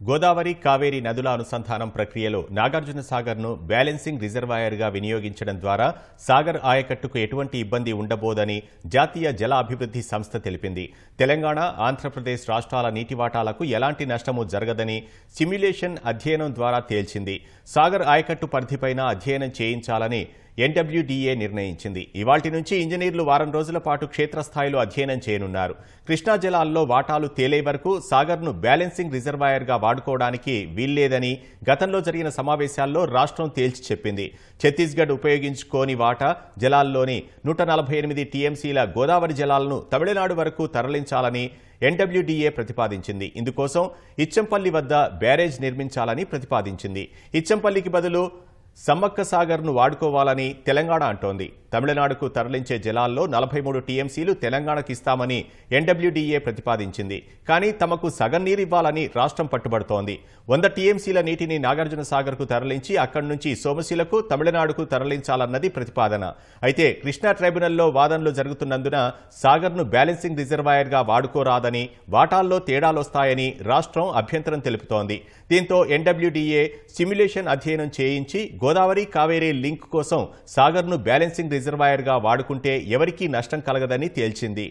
గోదావరి కావేరి నదుల అనుసంధానం ప్రక్రియలో నాగార్జున సాగర్ను బ్యాలెన్సింగ్ రిజర్వాయర్గా వినియోగించడం ద్వారా సాగర్ ఆయకట్టుకు ఎటువంటి ఇబ్బంది ఉండబోదని జాతీయ జల అభివృద్ధి సంస్థ తెలిపింది. తెలంగాణ ఆంధ్రప్రదేశ్ రాష్ట్రాల నీటి వాటాలకు ఎలాంటి నష్టము జరగదని సిమ్యులేషన్ అధ్యయనం ద్వారా తేల్చింది. సాగర్ ఆయకట్టు పరిధిపైన అధ్యయనం చేయించాలని ఎన్డబ్ల్యూడీఏ నిర్ణయించింది. ఇవాటి నుంచి ఇంజనీర్లు వారం రోజుల పాటు క్షేత్రస్థాయిలో అధ్యయనం చేయనున్నారు. కృష్ణా జలాల్లో వాటాలు తేలే వరకు సాగర్ను బ్యాలెన్సింగ్ రిజర్వాయర్గా వాడుకోవడానికి వీల్లేదని గతంలో జరిగిన సమావేశాల్లో రాష్ట్రం తేల్చి చెప్పింది. ఛత్తీస్గఢ్ ఉపయోగించుకోని వాటా జలాల్లోని నూట నలభై ఎనిమిది టీఎంసీల గోదావరి జలాలను తమిళనాడు వరకు తరలించాలని ఎన్డబ్ల్యూడీఏ ప్రతిపాదించింది. ఇందుకోసం ఇచ్చంపల్లి వద్ద బ్యారేజ్ నిర్మించాలని ప్రతిపాదించింది. ఇచ్చంపల్లికి బదులు సమ్మక్క సాగర్ను వాడుకోవాలని తెలంగాణ అంటోంది. తమిళనాడుకు తరలించే జలాల్లో నలభై మూడు టీఎంసీలు తెలంగాణకు ఇస్తామని ఎన్డబ్ల్యూడీఏ ప్రతిపాదించింది. కానీ తమకు సగం నీరు ఇవ్వాలని రాష్ట్రం పట్టుబడుతోంది. వంద టీఎంసీల నీటిని నాగార్జున సాగర్కు తరలించి అక్కడి నుంచి సోమశిలకు తమిళనాడుకు తరలించాలన్నది ప్రతిపాదన. అయితే కృష్ణా ట్రైబ్యునల్లో వాదనలు జరుగుతున్నందున సాగర్ను బ్యాలెన్సింగ్ రిజర్వాయర్గా వాడుకోరాదని వాటాల్లో తేడాలొస్తాయని రాష్ట్రం అభ్యంతరం తెలుపుతోంది. దీంతో ఎన్డబ్ల్యూడీఏ సిమ్యులేషన్ అధ్యయనం చేయించి గోదావరి కావేరీ లింక్ కోసం సాగర్ను బ్యాలెన్సింగ్ రిజర్వాయర్గా వాడుకుంటే ఎవరికీ నష్టం కలగదని తేల్చింది.